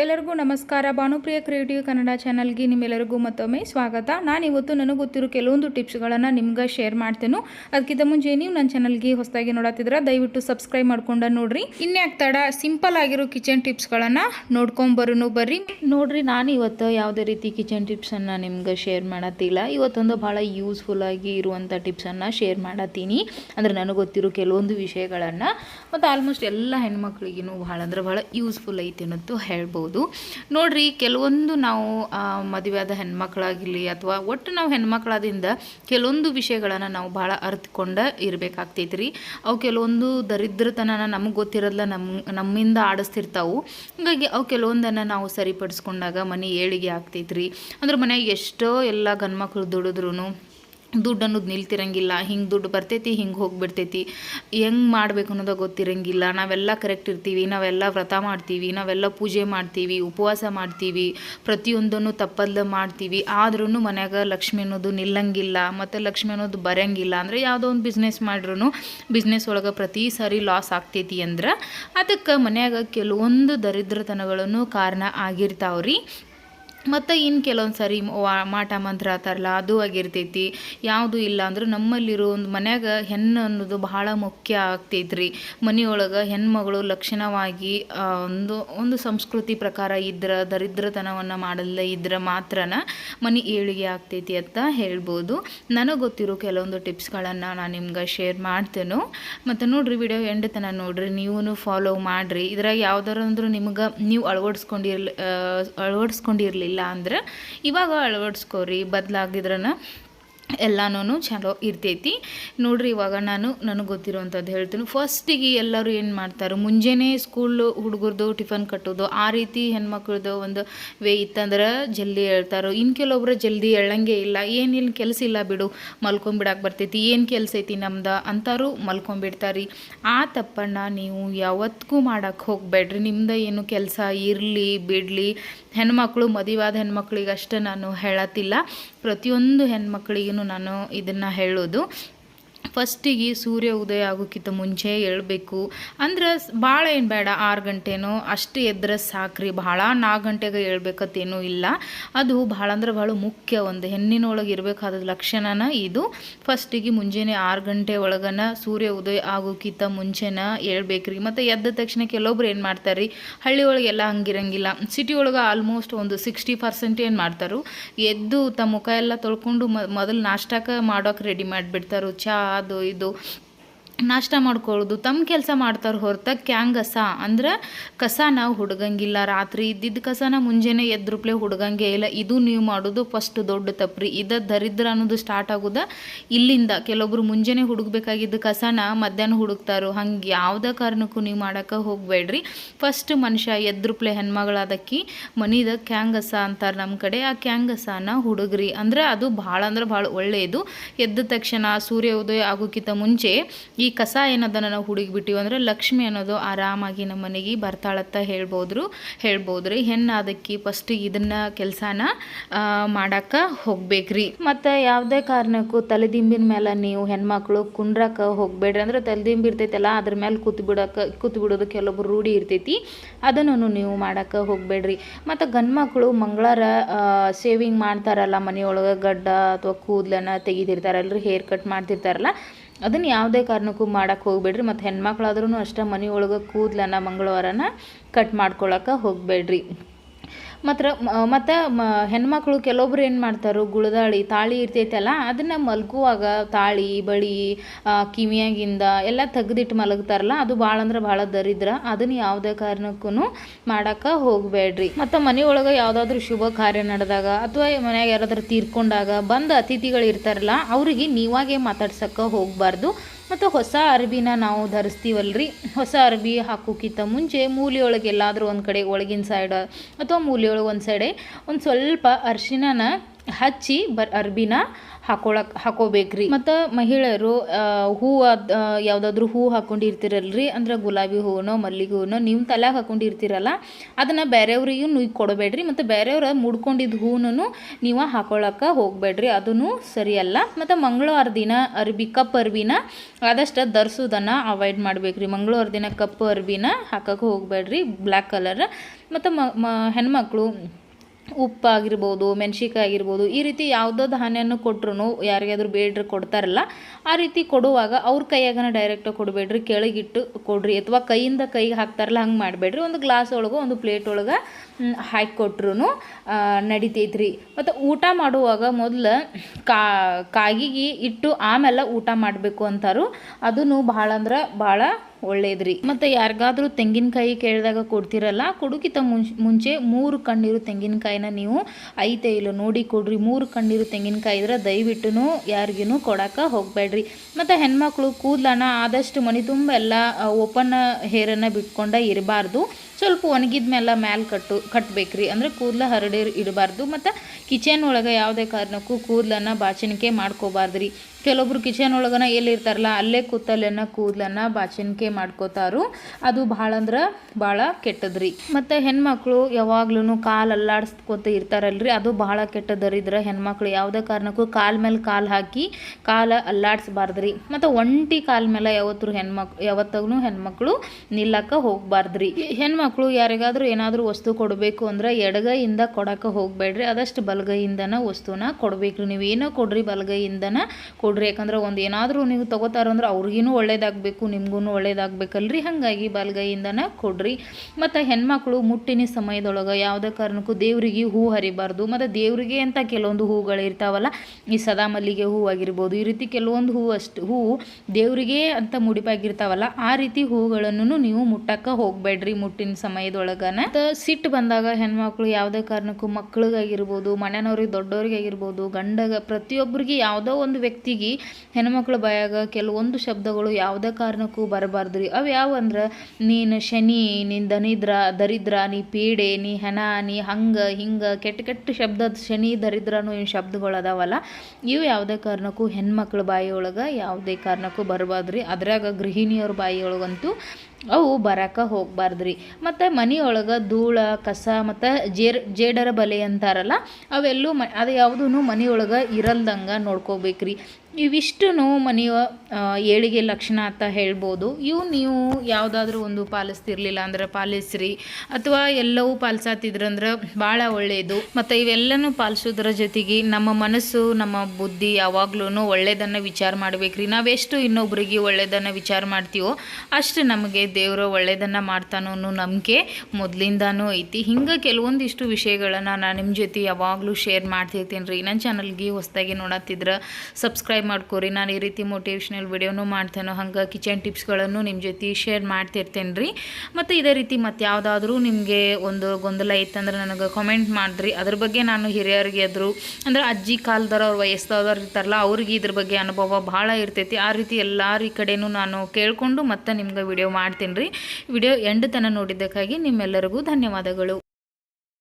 ಎಲ್ಲರಿಗೂ ನಮಸ್ಕಾರ. ಭಾನುಪ್ರಿಯ ಕ್ರಿಯೇಟಿವ್ ಕನ್ನಡ ಚಾನಲ್ಗೆ ನಿಮ್ಮೆಲ್ಲರಿಗೂ ಮತ್ತೊಮ್ಮೆ ಸ್ವಾಗತ. ನಾನು ಇವತ್ತು ನನಗೆ ಗೊತ್ತಿರೋ ಕೆಲವೊಂದು ಟಿಪ್ಸ್ಗಳನ್ನು ನಿಮ್ಗೆ ಶೇರ್ ಮಾಡ್ತೇನೆ. ಅದಕ್ಕಿಂತ ಮುಂಚೆ ನೀವು ನನ್ನ ಚಾನಲ್ಗೆ ಹೊಸದಾಗಿ ನೋಡತ್ತಿದ್ರೆ ದಯವಿಟ್ಟು ಸಬ್ಸ್ಕ್ರೈಬ್ ಮಾಡ್ಕೊಂಡು ನೋಡ್ರಿ. ಇನ್ಯಾಕೆ ತಡ, ಸಿಂಪಲ್ ಆಗಿರೋ ಕಿಚನ್ ಟಿಪ್ಸ್ಗಳನ್ನು ನೋಡ್ಕೊಂಬರೂ ಬರ್ರಿ. ನೋಡ್ರಿ ನಾನು ಇವತ್ತು ಯಾವುದೇ ರೀತಿ ಕಿಚನ್ ಟಿಪ್ಸನ್ನು ನಿಮ್ಗೆ ಶೇರ್ ಮಾಡತ್ತಿಲ್ಲ. ಇವತ್ತೊಂದು ಭಾಳ ಯೂಸ್ಫುಲ್ ಆಗಿ ಇರುವಂಥ ಟಿಪ್ಸನ್ನು ಶೇರ್ ಮಾಡತ್ತೀನಿ. ಅಂದರೆ ನನಗೆ ಗೊತ್ತಿರೋ ಕೆಲವೊಂದು ವಿಷಯಗಳನ್ನು. ಮತ್ತು ಆಲ್ಮೋಸ್ಟ್ ಎಲ್ಲ ಹೆಣ್ಮಕ್ಳಿಗೂ ಭಾಳ ಅಂದ್ರೆ ಭಾಳ ಯೂಸ್ಫುಲ್ ಐತಿ ಅನ್ನೋದು ಹೇಳ್ಬೋದು. ನೋಡ್ರಿ, ಕೆಲವೊಂದು ನಾವು ಮದುವೆಯಾದ ಹೆಣ್ಮಕ್ಳಾಗಿರಲಿ ಅಥವಾ ಒಟ್ಟು ನಾವು ಹೆಣ್ಮಕ್ಳಾದಿಂದ ಕೆಲವೊಂದು ವಿಷಯಗಳನ್ನು ನಾವು ಭಾಳ ಅರ್ತ್ಕೊಂಡ ಇರಬೇಕಾಗ್ತೈತಿ ಅವು ಕೆಲವೊಂದು ದರಿದ್ರತನ ನಮಗೆ ಗೊತ್ತಿರೋದಿಲ್ಲ ನಮ್ಮ ನಮ್ಮಿಂದ ಆಡಿಸ್ತಿರ್ತಾವು. ಹಾಗಾಗಿ ಅವು ಕೆಲವೊಂದನ್ನು ನಾವು ಸರಿಪಡಿಸ್ಕೊಂಡಾಗ ಮನೆ ಏಳಿಗೆ ಆಗ್ತೈತ್ರಿ. ಅಂದ್ರೆ ಮನೆಯಾಗ ಎಷ್ಟೋ ಎಲ್ಲ ಗಂಡ್ಮಕ್ಳು ದುಡಿದ್ರೂ ದುಡ್ಡು ಅನ್ನೋದು ನಿಲ್ತಿರಂಗಿಲ್ಲ, ಹಿಂಗೆ ದುಡ್ಡು ಬರ್ತೈತಿ, ಹಿಂಗೆ ಹೋಗಿಬಿಡ್ತೈತಿ. ಹೆಂಗೆ ಮಾಡಬೇಕು ಅನ್ನೋದು ಗೊತ್ತಿರಂಗಿಲ್ಲ. ನಾವೆಲ್ಲ ಕರೆಕ್ಟ್ ಇರ್ತೀವಿ, ನಾವೆಲ್ಲ ವ್ರತ ಮಾಡ್ತೀವಿ, ನಾವೆಲ್ಲ ಪೂಜೆ ಮಾಡ್ತೀವಿ, ಉಪವಾಸ ಮಾಡ್ತೀವಿ, ಪ್ರತಿಯೊಂದನ್ನು ತಪ್ಪಲ್ಲ ಮಾಡ್ತೀವಿ. ಆದ್ರೂ ಮನ್ಯಾಗ ಲಕ್ಷ್ಮಿ ಅನ್ನೋದು ನಿಲ್ಲಂಗಿಲ್ಲ. ಮತ್ತು ಲಕ್ಷ್ಮಿ ಅನ್ನೋದು ಬರಂಗಿಲ್ಲ. ಅಂದರೆ ಯಾವುದೋ ಒಂದು ಬಿಸ್ನೆಸ್ ಮಾಡ್ರೂ ಬಿಸ್ನೆಸ್ ಒಳಗೆ ಪ್ರತಿ ಸಾರಿ ಲಾಸ್ ಆಗ್ತೈತಿ ಅಂದ್ರೆ ಅದಕ್ಕೆ ಮನ್ಯಾಗ ಕೆಲವೊಂದು ದರಿದ್ರತನಗಳನ್ನು ಕಾರಣ ಆಗಿರ್ತಾವ್ರಿ. ಮತ್ತು ಇನ್ನು ಕೆಲವೊಂದು ಸಾರಿ ಮಾಟ ಮಂತ್ರ ಆತಾರಲ್ಲ ಅದು ಆಗಿರ್ತೈತಿ. ಯಾವುದು ಇಲ್ಲ ಅಂದ್ರೆ ನಮ್ಮಲ್ಲಿರೋ ಒಂದು ಮನ್ಯಾಗ ಹೆಣ್ಣು ಅನ್ನೋದು ಬಹಳ ಮುಖ್ಯ ಆಗ್ತೈತಿ ರೀ ಮನೆಯೊಳಗೆ ಹೆಣ್ಮಗಳು ಲಕ್ಷಣವಾಗಿ ಒಂದು ಒಂದು ಸಂಸ್ಕೃತಿ ಪ್ರಕಾರ ಇದ್ರೆ, ದರಿದ್ರತನವನ್ನು ಮಾಡಲ್ಲ ಇದ್ರೆ ಮಾತ್ರನ ಮನೆ ಏಳಿಗೆ ಆಗ್ತೈತಿ ಅಂತ ಹೇಳ್ಬೋದು. ನನಗೆ ಗೊತ್ತಿರೋ ಕೆಲವೊಂದು ಟಿಪ್ಸ್ಗಳನ್ನು ನಾನು ನಿಮ್ಗೆ ಶೇರ್ ಮಾಡ್ತೇನೆ. ಮತ್ತು ನೋಡಿರಿ ವಿಡಿಯೋ ಎಂಡ್ ನೋಡಿರಿ ನೋಡ್ರಿ ನೀವು ಫಾಲೋ ಮಾಡಿರಿ. ಇದ್ರಾಗ ಯಾವ್ದಾರು ಅಂದ್ರೂ ನಿಮ್ಗೆ, ನೀವು ಅಳವಡಿಸ್ಕೊಂಡಿರ್ಲಿ ಅಳವಡಿಸ್ಕೊಂಡಿರಲಿಲ್ಲ. ಅಂದ್ರೆ ಇವಾಗ ಅಳವಡಿಸ್ಕೋರಿ ಬದಲಾಗಿದ್ರನ ಎಲ್ಲನೂ ಚಲೋ ಇರ್ತೈತಿ. ನೋಡ್ರಿ ಇವಾಗ ನಾನು ನನಗೆ ಗೊತ್ತಿರೋವಂಥದ್ದು ಹೇಳ್ತೀನಿ. ಫಸ್ಟಿಗೆ ಎಲ್ಲರೂ ಏನು ಮಾಡ್ತಾರೆ, ಮುಂಜಾನೆ ಸ್ಕೂಲ್ ಹುಡುಗರ್ದು ಟಿಫನ್ ಕಟ್ಟೋದು, ಆ ರೀತಿ ಹೆಣ್ಮಕ್ಳದ್ದು ಒಂದು ವೇ ಇತ್ತಂದ್ರೆ ಜಲ್ದಿ ಹೇಳ್ತಾರೆ. ಇನ್ನು ಕೆಲವೊಬ್ರು ಜಲ್ದಿ ಹೇಳಂಗೆ ಇಲ್ಲ, ಏನೇನು ಕೆಲಸ ಇಲ್ಲ ಬಿಡು ಮಲ್ಕೊಂಬಿಡಕ್ಕೆ ಬರ್ತೈತಿ. ಏನು ಕೆಲಸ ಐತಿ ನಮ್ದು ಅಂತಾರು ಮಲ್ಕೊಂಬಿಡ್ತಾರೆ ಆ ತಪ್ಪನ್ನು ನೀವು ಯಾವತ್ತಿಗೂ ಮಾಡೋಕ್ಕೆ ಹೋಗಬೇಡ್ರಿ. ನಿಮ್ದು ಏನು ಕೆಲಸ ಇರಲಿ, ಬಿಡಲಿ, ಹೆಣ್ಮಕ್ಳು ಮದುವಾದ ಹೆಣ್ಮಕ್ಳಿಗೆ ಅಷ್ಟೇ ನಾನು ಹೇಳತ್ತಿಲ್ಲ. ಪ್ರತಿಯೊಂದು ಹೆಣ್ಮಕ್ಳಿಗೂ ನಾನು ಇದನ್ನು ಹೇಳೋದು. ಫಸ್ಟಿಗೆ ಸೂರ್ಯ ಉದಯ ಆಗೋಕ್ಕಿಂತ ಮುಂಚೆ ಏಳಬೇಕು ಅಂದ್ರೆ ಭಾಳ ಏನು ಬೇಡ, ಆರು ಗಂಟೆನೋ ಅಷ್ಟು ಎದ್ರೆ ಸಾಕ್ರಿ. ಭಾಳ ನಾಲ್ಕು ಗಂಟೆಗೆ ಹೇಳ್ಬೇಕತ್ತೇನೂ ಇಲ್ಲ. ಅದು ಭಾಳ ಅಂದ್ರೆ ಭಾಳ ಮುಖ್ಯ ಒಂದು. ಹೆಣ್ಣಿನೊಳಗೆ ಇರಬೇಕಾದ ಲಕ್ಷಣನ ಇದು. ಫಸ್ಟಿಗೆ ಮುಂಜಾನೆ ಆರು ಗಂಟೆ ಒಳಗನ ಸೂರ್ಯ ಉದಯ ಆಗೋಕ್ಕಿಂತ ಮುಂಚೆನ ಏಳ್ಬೇಕ್ರಿ ಮತ್ತು ಎದ್ದ ತಕ್ಷಣ ಕೆಲವೊಬ್ರು ಏನು ಮಾಡ್ತಾರೆ ರೀ ಹಳ್ಳಿ ಒಳಗೆಲ್ಲ ಹಂಗಿರಂಗಿಲ್ಲ. ಸಿಟಿ ಒಳಗೆ ಆಲ್ಮೋಸ್ಟ್ ಒಂದು ಸಿಕ್ಸ್ಟಿ ಪರ್ಸೆಂಟ್ ಏನು ಮಾಡ್ತಾರೋ? ಎದ್ದು ತಮ್ಮ ಮುಖ ಎಲ್ಲ ತೊಳ್ಕೊಂಡು ಮೊದಲು ನಾಷ್ಟಕ್ಕೆ ಮಾಡೋಕೆ ರೆಡಿ ಮಾಡಿಬಿಡ್ತಾರೋ. ಚಾ ಅದು ಇದು ನಾಷ್ಟ ಮಾಡ್ಕೊಳ್ಳೋದು ತಮ್ಮ ಕೆಲಸ ಮಾಡ್ತಾರೆ ಹೊರತ ಕ್ಯಾಂಗಸ ಅಂದ್ರೆ ಕಸ ನಾವು ಹುಡುಗಂಗಿಲ್ಲ. ರಾತ್ರಿ ಇದ್ದಿದ್ದ ಕಸನ ಮುಂಜಾನೆ ಎದ್ರುಪ್ಲೆ ಹುಡುಗಂಗೆ ಇಲ್ಲ, ಇದು ನೀವು ಮಾಡೋದು ಫಸ್ಟ್ ದೊಡ್ಡ ತಪ್ಪ್ರಿ ಇದ ದರಿದ್ರ ಅನ್ನೋದು ಸ್ಟಾರ್ಟ್ ಆಗೋದ. ಇಲ್ಲಿಂದ ಕೆಲವೊಬ್ರು ಮುಂಜಾನೆ ಹುಡುಗಬೇಕಾಗಿದ್ದ ಕಸನ ಮಧ್ಯಾಹ್ನ ಹುಡುಕ್ತಾರು. ಹಂಗೆ ಯಾವುದೇ ಕಾರಣಕ್ಕೂ ನೀವು ಮಾಡೋಕೆ ಹೋಗಬೇಡ್ರಿ. ಫಸ್ಟ್ ಮನುಷ್ಯ ಎದ್ರುಪ್ಲೆ ಹೆಣ್ಮಗಳಾದಕ್ಕಿ ಮನಿದ ಕ್ಯಾಂಗಸ ಅಂತಾರೆ ನಮ್ಮ ಕಡೆ, ಆ ಕ್ಯಾಂಗಸನ ಹುಡುಗ್ರಿ. ಅಂದ್ರೆ ಅದು ಭಾಳ ಅಂದ್ರೆ ಭಾಳ ಒಳ್ಳೆಯದು ಎದ್ದ ತಕ್ಷಣ ಸೂರ್ಯ ಉದಯ ಆಗೋಕ್ಕಿಂತ ಮುಂಚೆ ಈ ಕಸ ಏನದನ್ನ ನಾವು ಹುಡುಗಿಬಿಟ್ಟಿವಿ ಅಂದ್ರೆ ಲಕ್ಷ್ಮಿ ಅನ್ನೋದು ಆರಾಮಾಗಿ ನಮ್ಮ ಮನೆಗೆ ಬರ್ತಾಳತ್ತ ಹೇಳ್ಬೋದ್ರು, ಹೇಳ್ಬೋದ್ರಿ. ಅದಕ್ಕೆ ಫಸ್ಟಿಗೆ ಇದನ್ನು ಕೆಲಸನ ಮಾಡಕ್ಕೆ ಹೋಗ್ಬೇಕ್ರಿ. ಮತ್ತು ಯಾವುದೇ ಕಾರಣಕ್ಕೂ ತಲೆದಿಂಬಿನ ಮೇಲೆ ನೀವು ಹೆಣ್ಮಕ್ಳು ಕುಂಡ್ರಕ್ಕೆ ಹೋಗ್ಬೇಡ್ರಿ ಅಂದ್ರೆ ತಲೆದಿಂಬಿ ಇರ್ತೈತಲ್ಲ, ಅದ್ರ ಮೇಲೆ ಕೂತು ಬಿಡೋಕೆ, ಕೂತು ಬಿಡೋದು ಕೆಲವೊಬ್ರು ರೂಢಿ ಇರ್ತೈತಿ. ಅದನ್ನು ನೀವು ಮಾಡಕ್ಕೆ ಹೋಗಬೇಡ್ರಿ. ಮತ್ತು ಗಂಡ್ಮಕ್ಳು ಮಂಗಳಾರ ಸೇವಿಂಗ್ ಮಾಡ್ತಾರಲ್ಲ ಮನೆಯೊಳಗೆ ಗಡ್ಡ ಅಥವಾ ಕೂದಲನ್ನ ತೆಗಿತಿರ್ತಾರಲ್ರಿ ಹೇರ್ ಕಟ್ ಮಾಡ್ತಿರ್ತಾರಲ್ಲ ಅದನ್ನು ಯಾವುದೇ ಕಾರಣಕ್ಕೂ ಮಾಡೋಕ್ಕೆ ಹೋಗ್ಬೇಡ್ರಿ. ಮತ್ತು ಹೆಣ್ಮಕ್ಳಾದ್ರೂ ಅಷ್ಟೇ ಮನೆಯೊಳಗೆ ಕೂದಲನ್ನ ಮಂಗಳವಾರನ ಕಟ್ ಮಾಡ್ಕೊಳಕ್ಕೆ ಹೋಗಬೇಡ್ರಿ. ಮಾತ್ರ ಮತ್ತು, ಮ, ಹೆಣ್ಮಕ್ಳು ಕೆಲವೊಬ್ರು ಏನು ಮಾಡ್ತಾರೋ, ಗುಳದಾಳಿ, ತಾಳಿ ಇರ್ತೈತಲ್ಲ, ಅದನ್ನು ಮಲ್ಗುವಾಗ ತಾಳಿ, ಬಳಿ ಕಿವಿಯಾಗಿಂದ ಎಲ್ಲ ತೆಗ್ದಿಟ್ಟು ಮಲಗ್ತಾರಲ್ಲ, ಅದು ಭಾಳ ಅಂದ್ರೆ ಭಾಳ ದರಿದ್ರ ಅದನ್ನು ಯಾವುದೇ ಕಾರಣಕ್ಕೂ ಮಾಡೋಕೆ ಹೋಗಬೇಡ್ರಿ ಮತ್ತು ಮನೆಯೊಳಗೆ ಯಾವುದಾದ್ರೂ ಶುಭ ಕಾರ್ಯ ನಡೆದಾಗ ಅಥವಾ ಮನ್ಯಾಗ ಯಾರಾದರೂ ತೀರ್ಕೊಂಡಾಗ ಬಂದ ಅತಿಥಿಗಳು ಇರ್ತಾರಲ್ಲ ಅವರಿಗೆ ನೀವಾಗೇ ಮಾತಾಡ್ಸೋಕ್ಕೆ ಹೋಗಬಾರ್ದು. ಮತ್ತು ಹೊಸ ಅರ್ಬಿನ ನಾವು ಧರಿಸ್ತೀವಲ್ರಿ? ಹೊಸ ಅರ್ಬಿ ಹಾಕೋಕ್ಕಿಂತ ಮುಂಚೆ ಮೂಲೆಯೊಳಗೆ ಎಲ್ಲಾದರೂ ಒಂದು ಕಡೆ ಒಳಗಿನ ಸೈಡ್ ಅಥವಾ ಮೂಲೆಯೊಳಗೆ ಒಂದು ಸೈಡೆ ಒಂದು ಸ್ವಲ್ಪ ಅರಿಶಿಣನ ಹಚ್ಚಿ ಬರ್ ಅರ್ಬಿನ ಹಾಕೊಳಕ್ ಹಾಕೋಬೇಕ್ರಿ. ಮತ್ತು ಮಹಿಳೆಯರು ಹೂವು ಯಾವುದಾದ್ರೂ ಹೂ ಹಾಕೊಂಡಿರ್ತಿರಲ್ರಿ, ಅಂದ್ರೆ ಗುಲಾಬಿ ಹೂವನೋ, ಮಲ್ಲಿಗೆ ಹೂವನೋ, ನೀವು ತಲೆಗೆ ಹಾಕೊಂಡಿರ್ತೀರಲ್ಲ, ಅದನ್ನು ಬೇರೆಯವ್ರಿಗೂ ನೀವು ಕೊಡಬೇಡ್ರಿ, ಮತ್ತು ಬೇರೆಯವ್ರ ಮುಡ್ಕೊಂಡಿದ್ದ ಹೂವನೂ ನೀವು ಹಾಕೊಳಕ್ಕೆ ಹೋಗಬೇಡ್ರಿ ಅದೂ ಸರಿಯಲ್ಲ. ಮತ್ತು ಮಂಗಳವಾರ ದಿನ ಅರ್ಬಿ, ಕಪ್ ಅರ್ಬಿನ ಆದಷ್ಟು ಧರಿಸೋದನ್ನು ಅವಾಯ್ಡ್ ಮಾಡಬೇಕ್ರಿ. ಮಂಗಳವಾರ ದಿನ ಕಪ್ಪು ಅರ್ಬಿನ ಹಾಕಕ್ಕೆ ಹೋಗಬೇಡ್ರಿ ಬ್ಲ್ಯಾಕ್ ಕಲರ್. ಮತ್ತು ಮ, ಹೆಣ್ಮಕ್ಳು ಉಪ್ಪಾಗಿರ್ಬೋದು ಮೆಣ್ಸಿನ್ಕಾಯಿ ಆಗಿರ್ಬೋದು ಈ ರೀತಿ ಯಾವುದೋ ಧಾನ್ಯನೂ ಕೊಟ್ರು ಯಾರಿಗಾದ್ರೂ ಬೇಡ್ರಿ ಕೊಡ್ತಾರಲ್ಲ, ಆ ರೀತಿ ಕೊಡುವಾಗ ಅವ್ರ ಕೈಯಾಗನ ಡೈರೆಕ್ಟಾಗಿ ಕೊಡಬೇಡ್ರಿ, ಕೆಳಗಿಟ್ಟು ಕೊಡ್ರಿ ಅಥವಾ ಕೈಯಿಂದ ಕೈಗೆ ಹಾಕ್ತಾರಲ್ಲ ಹಂಗೆ ಮಾಡಬೇಡ್ರಿ. ಒಂದು ಗ್ಲಾಸ್ ಒಳಗೆ ಒಂದು ಪ್ಲೇಟ್ ಒಳಗೆ ಹಾಕಿ ಕೊಟ್ರು ನಡಿತೈತ್ರಿ. ಮತ್ತು ಊಟ ಮಾಡುವಾಗ ಮೊದಲು ಕಾ, ಕಾಗಿಗೆ ಇಟ್ಟು ಆಮೇಲೆ ಊಟ ಮಾಡಬೇಕು ಅಂತಾರು. ಅದೂ ಭಾಳ ಅಂದ್ರೆ ಭಾಳ ಒಳ್ಳೇದ್ರಿ. ಮತ್ತು ಯಾರಿಗಾದ್ರೂ ತೆಂಗಿನಕಾಯಿ ಕೇಳಿದಾಗ ಕೊಡ್ತಿರಲ್ಲ ಕೊಡೋಕ್ಕಿಂತ ಮುಂಚೆ ಮುಂಚೆ ಮೂರು ಕಣ್ಣಿರು ತೆಂಗಿನಕಾಯಿನ ನೀವು ಐತೆ ಇಲ್ಲ ನೋಡಿ ಕೊಡ್ರಿ. ಮೂರು ಕಣ್ಣಿರು ತೆಂಗಿನಕಾಯಿ ಇದ್ರೆ ದಯವಿಟ್ಟು ಯಾರಿಗೂ ಕೊಡೋಕೆ ಹೋಗಬೇಡ್ರಿ ಮತ್ತು ಹೆಣ್ಮಕ್ಳು ಕೂದಲನ ಆದಷ್ಟು ಮನೆ ತುಂಬ ಎಲ್ಲ ಓಪನ್ ಹೇರನ್ನು ಬಿಟ್ಕೊಂಡ ಇರಬಾರ್ದು. ಸ್ವಲ್ಪ ಒಣಗಿದ ಮೇಲೆ ಮ್ಯಾಲೆ ಕಟ್ಟು ಕಟ್ಟಬೇಕ್ರಿ ಅಂದರೆ ಕೂದಲ ಹರಡಿ ಇಡಬಾರ್ದು. ಮತ್ತು ಕಿಚನ್ ಒಳಗೆ ಯಾವುದೇ ಕಾರಣಕ್ಕೂ ಕೂದಲನ್ನು ಬಾಚಣಿಕೆ ಮಾಡ್ಕೋಬಾರ್ದು ರೀ ಕೆಲವೊಬ್ರು ಕಿಚನ್ ಒಳಗನ ಎಲ್ಲಿರ್ತಾರಲ್ಲ, ಅಲ್ಲೇ ಕೂತಲ್ಲೇನ ಕೂದಲನ್ನು ಬಾಚಣಿಕೆ ಮಾಡ್ಕೋತಾರು. ಅದು ಭಾಳ ಅಂದ್ರೆ ಭಾಳ ಕೆಟ್ಟದ್ರಿ. ಮತ್ತು ಹೆಣ್ಮಕ್ಳು ಯಾವಾಗ್ಲೂ ಕಾಲು ಅಲ್ಲಾಡಿಸ್ಕೊತ ಇರ್ತಾರಲ್ರಿ. ಅದು ಭಾಳ ಕೆಟ್ಟದರಿದ್ರೆ ಹೆಣ್ಮಕ್ಳು ಯಾವುದೇ ಕಾರಣಕ್ಕೂ ಕಾಲ ಮೇಲೆ ಕಾಲು ಹಾಕಿ ಕಾಲು ಅಲ್ಲಾಡಿಸ್ಬಾರ್ದ್ರಿ. ಮತ್ತು ಒಂಟಿ ಕಾಲ ಮೇಲೆ ಯಾವತ್ತೂ ಹೆಣ್ಮಕ್ಳು ಯಾವತ್ತಾಗೂ ಹೆಣ್ಮಕ್ಳು ನಿಲ್ಲಕ್ಕೆ ಹೋಗ್ಬಾರ್ದ್ರಿ. ಹೆಣ್ಮಕ್ಳು ಯಾರಿಗಾದ್ರೂ ಏನಾದರೂ ವಸ್ತು ಕೊಡಬೇಕು ಅಂದ್ರೆ ಎಡಗೈಯಿಂದ ಕೊಡೋಕೆ ಹೋಗಬೇಡ್ರಿ. ಅದಷ್ಟು ಬಲಗೈಯಿಂದನ ವಸ್ತುನ ಕೊಡಬೇಕ್ರಿ. ನೀವು ಏನೋ ಕೊಡ್ರಿ ಬಲಗೈಯಿಂದನ ಕೊಡ್ರಿ. ಯಾಕಂದ್ರೆ ಒಂದು ಏನಾದರೂ ನೀವು ತಗೋತಾರಂದ್ರೆ ಅವ್ರಿಗೂ ಒಳ್ಳೇದಾಗಬೇಕು ನಿಮಗೂ ಒಳ್ಳೇದಾಗಬೇಕಲ್ರಿ. ಹಾಗಾಗಿ ಬಲಗೈಯಿಂದನ ಕೊಡ್ರಿ. ಮತ್ತು ಹೆಣ್ಮಕ್ಳು ಮುಟ್ಟಿನ ಸಮಯದೊಳಗೆ ಯಾವುದೇ ಕಾರಣಕ್ಕೂ ದೇವರಿಗೆ ಹೂ ಹರಿಬಾರ್ದು. ಮತ್ತು ದೇವರಿಗೆ ಅಂತ ಕೆಲವೊಂದು ಹೂಗಳಿರ್ತಾವಲ್ಲ ಈ ಸದಾ ಮಲ್ಲಿಗೆ ಹೂ ಆಗಿರ್ಬೋದು, ಈ ರೀತಿ ಕೆಲವೊಂದು ಹೂ ಅಷ್ಟು, ಹೂ ದೇವರಿಗೆ ಅಂತ ಮುಡಿಪಾಗಿರ್ತಾವಲ್ಲ, ಆ ರೀತಿ ಹೂಗಳನ್ನು ನೀವು ಮುಟ್ಟಕ್ಕೆ ಹೋಗಬೇಡ್ರಿ. ಮುಟ್ಟಿನ ಸಮಯದೊಳಗನ. ಮತ್ತು ಸಿಟ್ಟು ಬಂದಾಗ ಹೆಣ್ಮಕ್ಳು ಯಾವುದೇ ಕಾರಣಕ್ಕೂ ಮಕ್ಳಿಗಾಗಿರ್ಬೋದು ಮನೆಯವ್ರಿಗೆ ದೊಡ್ಡವ್ರಿಗಾಗಿರ್ಬೋದು, ಗಂಡಗ ಪ್ರತಿಯೊಬ್ಬರಿಗೆ ಯಾವುದೋ ಒಂದು ವ್ಯಕ್ತಿಗೆ ಹೆಣ್ಮಕ್ಳ ಬಾಯಾಗ ಕೆಲವೊಂದು ಶಬ್ದಗಳು ಯಾವುದೇ ಕಾರಣಕ್ಕೂ ಬರಬಾರ್ದು ರೀ. ಅವು ಯಾವ ಅಂದ್ರೆ, ನೀನು ಶನಿ, ನೀನು ದನಿದ್ರ, ದರಿದ್ರ, ನೀ ಪೀಡೆ, ನೀ ಹೆಣ, ನೀ ಹಂಗೆ, ಹಿಂಗೆ, ಕೆಟ್ಟ ಕೆಟ್ಟ ಶಬ್ದದ ಶನಿ ದರಿದ್ರನು ಇವು ಶಬ್ದಗಳು ಅದಾವಲ್ಲ, ಇವು ಯಾವುದೇ ಕಾರಣಕ್ಕೂ ಹೆಣ್ಮಕ್ಳ ಬಾಯಿಯೊಳಗೆ ಯಾವುದೇ ಕಾರಣಕ್ಕೂ ಬರಬಾರ್ದು ರೀ. ಅದ್ರಾಗ ಗೃಹಿಣಿಯವ್ರ ಬಾಯಿಯೊಳಗಂತೂ ಅವು ಬರಕ್ಕೆ ಹೋಗ್ಬಾರ್ದು ರೀ ಮತ್ತು ಮನೆಯೊಳಗೆ ಧೂಳ, ಕಸ, ಮತ್ತು ಜೇರ್, ಜೇಡರ ಬಲೆ ಅಂತಾರಲ್ಲ, ಅವೆಲ್ಲೂ ಮ, ಅದು ಯಾವುದೂ ಮನೆಯೊಳಗೆ ಇರಲ್ದಂಗೆ ನೋಡ್ಕೋಬೇಕ್ರಿ. ಇವಿಷ್ಟು ಮನೆಯ ಏಳಿಗೆ ಲಕ್ಷಣ ಅಂತ ಹೇಳ್ಬೋದು. ಇವು ನೀವು ಯಾವುದಾದ್ರೂ ಒಂದು ಪಾಲಿಸ್ತಿರ್ಲಿಲ್ಲ ಅಂದ್ರೆ ಪಾಲಿಸ್ರಿ. ಅಥವಾ ಎಲ್ಲವೂ ಪಾಲಿಸತ್ತಿದ್ರಂದ್ರೆ ಭಾಳ ಒಳ್ಳೆಯದು ಮತ್ತು ಇವೆಲ್ಲನೂ ಪಾಲಿಸೋದ್ರ ಜೊತೆಗೆ ನಮ್ಮ ಮನಸ್ಸು, ನಮ್ಮ ಬುದ್ಧಿ ಯಾವಾಗ್ಲೂ ಒಳ್ಳೆಯದನ್ನು ವಿಚಾರ ಮಾಡಬೇಕ್ರಿ. ನಾವೆಷ್ಟು ಇನ್ನೊಬ್ರಿಗೆ ಒಳ್ಳೆಯದನ್ನು ವಿಚಾರ ಮಾಡ್ತೀವೋ ಅಷ್ಟು ನಮಗೆ ದೇವರು ಒಳ್ಳೆಯದನ್ನು ಮಾಡ್ತಾನೋ ಅನ್ನೋ ನಂಬಿಕೆ ಮೊದಲಿಂದನೂ ಐತಿ. ಹಿಂಗೆ ಕೆಲವೊಂದಿಷ್ಟು ವಿಷಯಗಳನ್ನು ನಾನು ನಿಮ್ಮ ಜೊತೆ ಯಾವಾಗಲೂ ಶೇರ್ ಮಾಡ್ತಿರ್ತೀನಿ ರೀ. ನನ್ನ ಚಾನಲ್ಗೆ ಹೊಸದಾಗಿ ನೋಡತ್ತಿದ್ರೆ ಸಬ್ಸ್ಕ್ರೈಬ್ ಮಾಡ್ಕೋರಿ. ನಾನು ಈ ರೀತಿ ಮೋಟಿವೇಶ್ನಲ್ ವಿಡಿಯೋನು ಮಾಡ್ತೇನೋ, ಹಂಗೆ ಕಿಚನ್ ಟಿಪ್ಸ್ಗಳನ್ನು ನಿಮ್ಮ ಜೊತೆ ಶೇರ್ ಮಾಡ್ತಿರ್ತೇನೆ ರೀ ಮತ್ತು ಇದೇ ರೀತಿ ಮತ್ತು ಯಾವುದಾದ್ರೂ ನಿಮಗೆ ಒಂದು ಗೊಂದಲ ಇತ್ತಂದ್ರೆ ನನಗೆ ಕಾಮೆಂಟ್ ಮಾಡಿರಿ. ಅದ್ರ ಬಗ್ಗೆ ನಾನು ಹಿರಿಯರಿಗೆ ಆದರೂ ಅಂದ್ರೆ ಅಜ್ಜಿ ಕಾಲದವ್ರು, ಅವ್ರು ವಯಸ್ಸಾದವ್ರು ಇರ್ತಾರಲ್ಲ, ಅವ್ರಿಗೆ ಇದ್ರ ಬಗ್ಗೆ ಅನುಭವ ಭಾಳ ಇರ್ತೈತಿ. ಆ ರೀತಿ ಎಲ್ಲರ ಕಡೆನೂ ನಾನು ಕೇಳಿಕೊಂಡು ಮತ್ತೆ ನಿಮ್ಗೆ ವಿಡಿಯೋ ಮಾಡ್ತೀನಿ ರೀ ವಿಡಿಯೋ ಎಂಡ್ ತನಕ ನೋಡಿದ್ದಕ್ಕಾಗಿ ನಿಮ್ಮೆಲ್ಲರಿಗೂ ಧನ್ಯವಾದಗಳು.